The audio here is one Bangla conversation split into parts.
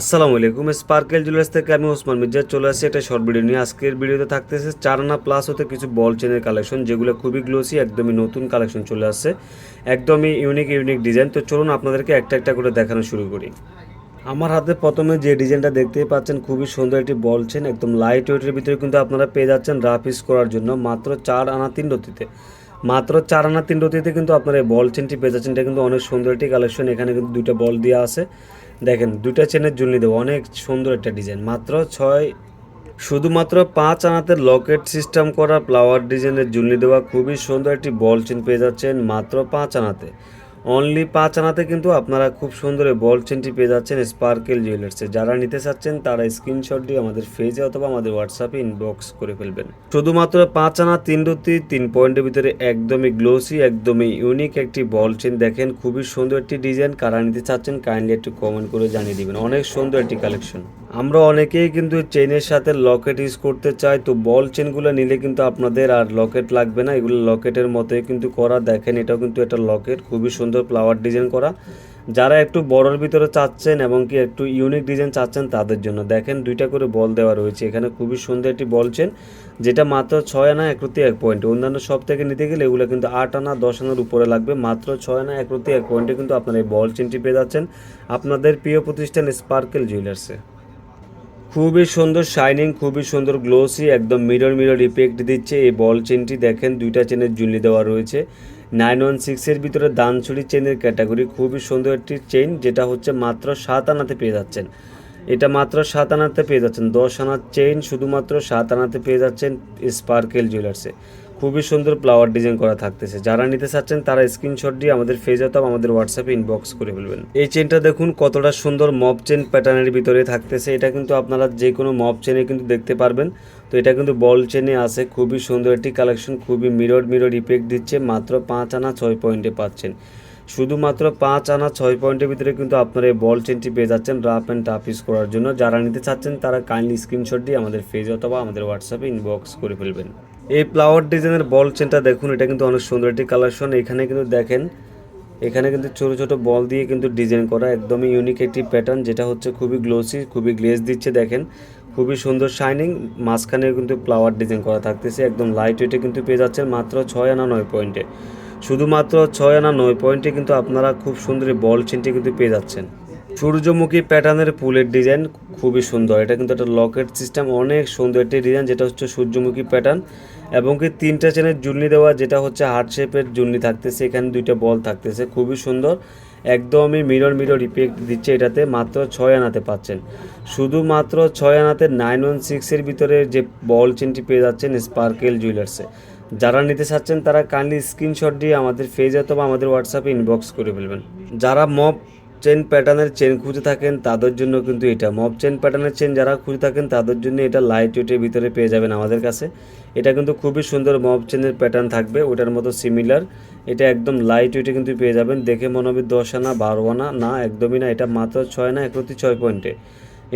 আসসালামু আলাইকুম স্পার্কেল জুয়েলার্স থেকে আমি ওসমান মির্জা চলে আসি একটা শর্ট ভিডিও নিয়ে। আজকের ভিডিওতে থাকতেছে চার আনা প্লাস হতে কিছু বল চেনের কালেকশন যেগুলো খুবই গ্লোসি একদমই নতুন কালেকশন চলে আসছে। একদমই ইউনিক ইউনিক ডিজাইন তো চলুন আপনাদেরকে একটা একটা করে দেখানো শুরু করি। আমার হাতে প্রথমে যে ডিজাইনটা দেখতেই পাচ্ছেন, খুবই সুন্দর একটি বল চেন একদম লাইট ওয়েটের ভিতরে কিন্তু আপনারা পেয়ে যাচ্ছেন রাফ ইউজ করার জন্য, মাত্র চার আনা তিন রতিতে। মাত্র চার আনা তিন রতিতে কিন্তু আপনার এই বল চেনটি পেঁচা চেনটা কিন্তু অনেক সুন্দর একটি কালেকশন এখানে কিন্তু দুইটা বল দেওয়া আছে। দেখেন, দুইটা চেনের জুলনি দেবো, অনেক সুন্দর একটা ডিজাইন। মাত্র ছয়, শুধুমাত্র পাঁচ আনাতে লকেট সিস্টেম করা ফ্লাওয়ার ডিজাইনের জুলনি দেওয়া খুবই সুন্দর একটি বল চেন পেয়ে যাচ্ছেন মাত্র পাঁচ আনাতে। অনলি পাঁচ আনাতে কিন্তু আপনারা খুব সুন্দর বল চেনটি পেয়ে যাচ্ছেন স্পার্কেল জুয়েলার্সে যারা নিতে চাচ্ছেন, তারা স্ক্রিনশট আমাদের ফেজে অথবা আমাদের হোয়াটসঅ্যাপে ইনবক্স করে ফেলবেন। শুধুমাত্র পাঁচ আনা, তিন রুতি তিন পয়েন্টের ভিতরে একদমই গ্লোসি একদমই ইউনিক একটি বল চেন দেখেন। খুবই সুন্দর একটি ডিজাইন কারা নিতে চাচ্ছেন কাইন্ডলি একটু কমেন্ট করে জানিয়ে দিবেন। অনেক সুন্দর একটি কালেকশন আমরা অনেকেই কিন্তু চেনের সাথে লকেট ইউজ করতে চাই। তো বল চেনগুলো নিলে কিন্তু আপনাদের আর লকেট লাগবে না। এগুলো লকেটের মতোই কিন্তু করা। দেখেন, এটাও কিন্তু একটা লকেট খুবই সুন্দর ফ্লাওয়ার ডিজাইন করা। যারা একটু বড়র ভিতরে চাচ্ছেন এবং কি একটু ইউনিক ডিজাইন চাচ্ছেন তাদের জন্য। দেখেন দুইটা করে বল দেওয়া রয়েছে। এখানে খুবই সুন্দর একটি বল চেন যেটা মাত্র ছয় আনা একরতি এক পয়েন্ট অন্যান্য সব থেকে নিতে গেলে এগুলো কিন্তু আট আনা, দশ আনার উপরে লাগবে। মাত্র ছয় আনা একরতি এক পয়েন্টে কিন্তু আপনারা এই বল চেনটি পেয়ে যাচ্ছেন। আপনাদের প্রিয় প্রতিষ্ঠান স্পার্কেল জুয়েলার্সে খুবই সুন্দর শাইনিং খুবই সুন্দর গ্লোসি একদম মিরর মিরর ইফেক্ট দিচ্ছে। এই বল চেনটি দেখেন, দুইটা চেনের জুলি দেওয়া রয়েছে। নাইন ওয়ান সিক্সের ভিতরে দানছড়ি চেনের ক্যাটাগরি খুবই সুন্দর একটি চেন যেটা হচ্ছে মাত্র সাত আনাতে পেয়ে যাচ্ছেন। এটা মাত্র সাত আনাতে পেয়ে যাচ্ছেন। দশ আনার চেইন শুধুমাত্র সাত আনাতে পেয়ে যাচ্ছেন স্পার্কেল জুয়েলার্সে খুবই সুন্দর ফ্লাওয়ার ডিজাইন করা থাকতেছে। যারা নিতে চাচ্ছেন তারা স্ক্রিনশট দিয়ে আমাদের ফেজ অথবা আমাদের হোয়াটসঅ্যাপে ইনবক্স করে ফেলবেন। এই চেনটা দেখুন, কতটা সুন্দর মপ চেন প্যাটার্নের ভিতরে থাকতেছে। এটা কিন্তু আপনারা যে কোনো মপ চেনে কিন্তু দেখতে পারবেন। তো এটা কিন্তু বল চেনে আছে। খুবই সুন্দর একটি কালেকশন খুবই মিরর মিরর ইফেক্ট দিচ্ছে। মাত্র পাঁচ আনা ছয় পয়েন্টে পাচ্ছেন। শুধুমাত্র পাঁচ আনা ছয় পয়েন্টের ভিতরে কিন্তু আপনারা এই বল চেনটি পেয়ে যাচ্ছেন রাফ অ্যান্ড টাফ ইউজ করার জন্য। যারা নিতে চাচ্ছেন তারা কাইন্ডলি স্ক্রিনশট দিয়ে আমাদের ফেজ অথবা আমাদের হোয়াটসঅ্যাপে ইনবক্স করে ফেলবেন। এই ফ্লাওয়ার ডিজাইনের বল চেনটা দেখুন, এটা কিন্তু অনেক সুন্দর একটি কালেকশন এখানে কিন্তু দেখেন, এখানে কিন্তু ছোট ছোট বল দিয়ে কিন্তু ডিজাইন করা, একদমই ইউনিক একটি প্যাটার্ন যেটা হচ্ছে খুবই গ্লোসি খুবই গ্লেজ দিচ্ছে, দেখেন। খুবই সুন্দর শাইনিং মাঝখানে কিন্তু ফ্লাওয়ার ডিজাইন করা থাকতেছে, একদম লাইট ওয়েটে কিন্তু পেয়ে যাচ্ছেন মাত্র ছয় আনা নয় পয়েন্টে শুধুমাত্র ছয় আনা নয় পয়েন্টে কিন্তু আপনারা খুব সুন্দর বল চেনটি কিন্তু পেয়ে যাচ্ছেন। সূর্যমুখী প্যাটার্নের ফুলের ডিজাইন খুবই সুন্দর। এটা কিন্তু একটা লকেট সিস্টেম অনেক সুন্দর একটি ডিজাইন যেটা হচ্ছে সূর্যমুখী প্যাটার্ন এবং কি তিনটা চেনের জুলনি দেওয়া, যেটা হচ্ছে হার্ট শেপের জুলনি থাকতেছে, এখানে দুইটা বল থাকতেছে, খুবই সুন্দর। একদমই মিরর মিরর ইফেক্ট দিচ্ছে এটাতে, মাত্র ছয় আনাতে পাচ্ছেন। শুধুমাত্র ছয় আনাতে নাইন ওয়ান সিক্সের ভিতরে যে বল চেনটি পেয়ে যাচ্ছেন স্পার্কেল জুয়েলার্সে যারা নিতে চাচ্ছেন, তারা কাইন্ডলি স্ক্রিনশট দিয়ে আমাদের ফেজ অথবা আমাদের হোয়াটসঅ্যাপে ইনবক্স করে ফেলবেন। যারা মপ চেন প্যাটার্নের চেন খুঁজে থাকেন, তাদের জন্য কিন্তু এটা। মব চেন প্যাটার্নের চেন যারা খুঁজে থাকেন, তাদের জন্য এটা লাইট ওয়েটের ভিতরে পেয়ে যাবেন আমাদের কাছে। এটা কিন্তু খুবই সুন্দর মব চেনের প্যাটার্ন থাকবে, ওটার মতো সিমিলার এটা একদম লাইট ওয়েটে কিন্তু পেয়ে যাবেন। দেখে মনে হবে দশ আনা, বারো আনা, না, একদমই না। এটা মাত্র ছয় না একরতি ছয় পয়েন্টে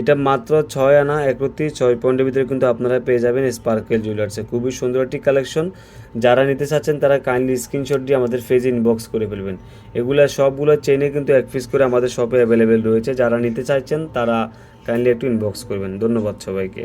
এটা মাত্র ছয় আনা একরতি ছয় পয়েন্টের ভিতরে কিন্তু আপনারা পেয়ে যাবেন স্পার্কেল জুয়েলার্সে খুবই সুন্দর একটি কালেকশন যারা নিতে চাচ্ছেন, তারা কাইন্ডলি স্ক্রিনশটটি আমাদের ফেজে ইনবক্স করে ফেলবেন। এগুলো সবগুলো চেনে কিন্তু এক পিস করে আমাদের শপে অ্যাভেলেবেল রয়েছে। যারা নিতে চাইছেন, তারা কাইন্ডলি একটু ইনবক্স করবেন। ধন্যবাদ সবাইকে।